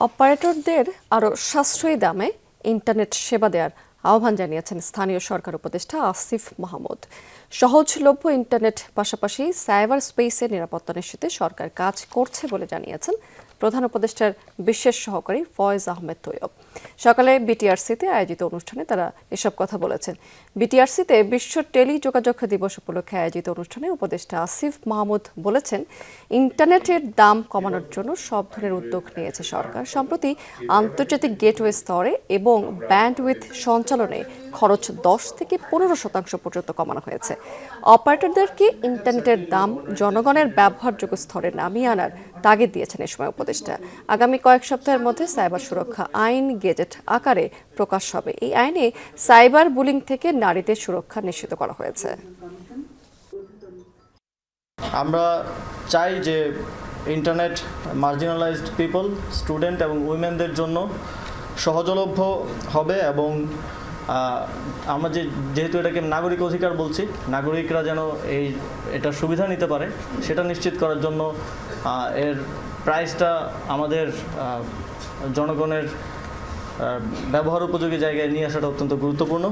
অপারেটরদের আরও সাশ্রয়ী দামে ইন্টারনেট সেবা দেওয়ার আহ্বান জানিয়েছেন স্থানীয় সরকার উপদেষ্টা আসিফ মাহমুদ। সহজলভ্য ইন্টারনেট পাশাপাশি সাইবার স্পেসের নিরাপত্তা নিশ্চিতে সরকার কাজ করছে বলে জানিয়েছেন প্রধান উপদেষ্টার বিশেষ সহকারী ফয়েজ আহমেদ তৈয়ব সকালে বিটিআরসিতে আয়োজিত অনুষ্ঠানে তারা এসব কথা বলেছেন। বিটিআরসিতে বিশ্ব টেলি যোগাযোগ দিবস উপলক্ষে আয়োজিত অনুষ্ঠানে উপদেষ্টা আসিফ মাহমুদ বলেছেন, ইন্টারনেটের দাম কমানোর জন্য সব ধরনের উদ্যোগ নিয়েছে সরকার। সম্প্রতি আন্তর্জাতিক গেটওয়ে স্তরে এবং ব্যান্ডউইথ সঞ্চালনে খরচ দশ থেকে পনেরো শতাংশ পর্যন্ত কমানো হয়েছে। অপারেটরদেরকে ইন্টারনেটের দাম জনগণের ব্যবহারযোগ্য স্তরে নামিয়ে আনার তাগিদ দিয়েছেন এ সময় উপদেষ্টা। আগামী কয়েক সপ্তাহের মধ্যে সাইবার সুরক্ষা আইন গেজেট আকারে প্রকাশ হবে। এই আইনে সাইবার বুলিং থেকে নারীদের সুরক্ষা নিশ্চিত করা হয়েছে। আমরা চাই যে ইন্টারনেট, মার্জিনালাইজড পিপল, স্টুডেন্ট এবং উইমেনদের জন্য সহজলভ্য হবে এবং আমরা যে যেহেতু এটাকে নাগরিক অধিকার বলছি, নাগরিকরা যেন এই এটা সুবিধা নিতে পারে, সেটা নিশ্চিত করার জন্য এর প্রাইসটা আমাদের জনগণের ব্যবহার উপযোগী জায়গায় নিয়ে আসাটা অত্যন্ত গুরুত্বপূর্ণ।